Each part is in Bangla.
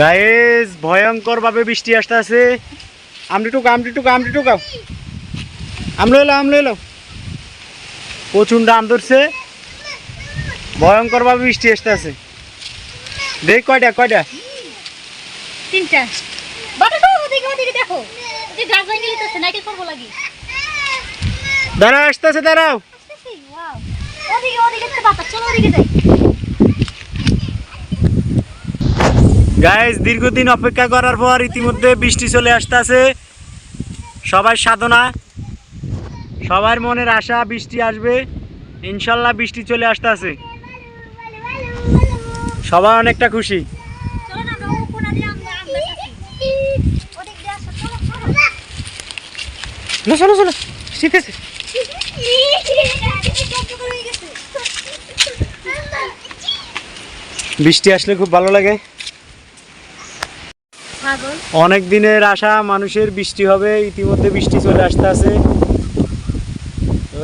গায়েস ভয়ঙ্কর ভাবে বৃষ্টি আসতে আছে আমটি টুকা আমটি টুকা আমটি টুকাও আমলো এলো আমলো এলো প্রচুর আম ধরছে। ভয়ঙ্কর ভাবে বৃষ্টি আসতে আছে দেখ কয়টা কয়টা? তিনটা। দেখো। দাঁড়াও আসতেছে দাঁড়াও। ওদিকে ওদিকে তো বাতা চলো ওদিকে যাই। গাইজ দীর্ঘদিন অপেক্ষা করার পর ইতিমধ্যে বৃষ্টি চলে আসতেছে। সবাই সাধনা। সবার মনের আশা বৃষ্টি আসবে। ইনশাল্লাহ বৃষ্টি চলে আসতেছে। সবাই অনেকটা খুশি। চলো চলো বৃষ্টি আসলে খুব ভালো লাগে। অনেক দিনের আশা মানুষের বৃষ্টি হবে ইতিমধ্যে বৃষ্টি চলে আসতে আছে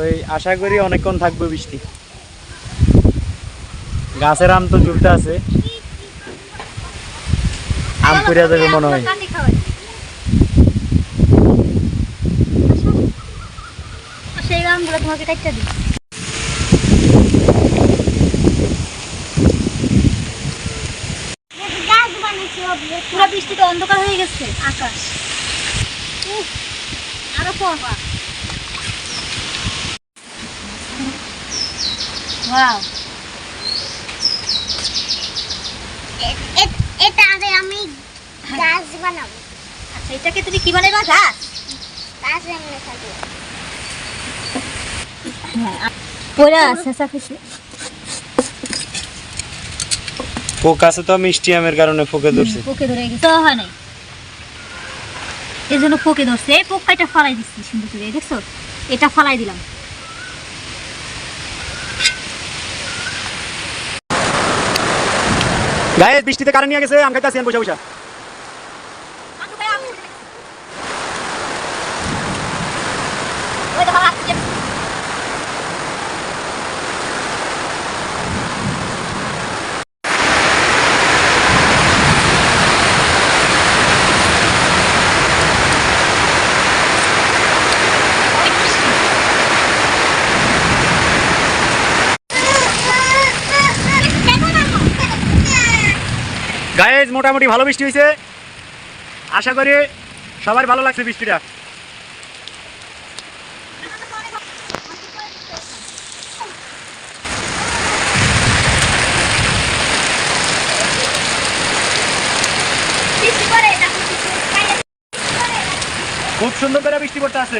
ওই আশা করি অনেকক্ষণ থাকবে বৃষ্টি। গাছের আম তো ঝুলতে আছে। আম পুড়িয়া যাবে মনে হয়। সেই আমগুলো তোমাকে কাটতে দিই। পুরো বৃষ্টিতে অন্ধকার হয়ে গেছে আকাশ। আরও পড়বা ওয়াও এটা আগে আমি গাছ বানাবো। আচ্ছা এটাকে তুমি কি বানাইবা গাছ? গাছ ওরা খুশি পোক আছে তো মিষ্টি আমের কারণে পোকে ধরছে। পোকে ধরে গেছে। তো হয় নাই। এই জন্য পোকে ধরছে। এই পোক কাইটা ফালাই দিচ্ছি সুন্দর করে দেখছ? এটা ফালাই দিলাম। গায়ে বৃষ্টিতে কারণ নিয়ে গেছে আম খাইতে আসি বসে বসে ওই দেখো আসছে গায়ে মোটামুটি ভালো বৃষ্টি হয়েছে আশা করি সবার ভালো লাগছে বৃষ্টিটা। খুব সুন্দর করে বৃষ্টি পড়তে আছে।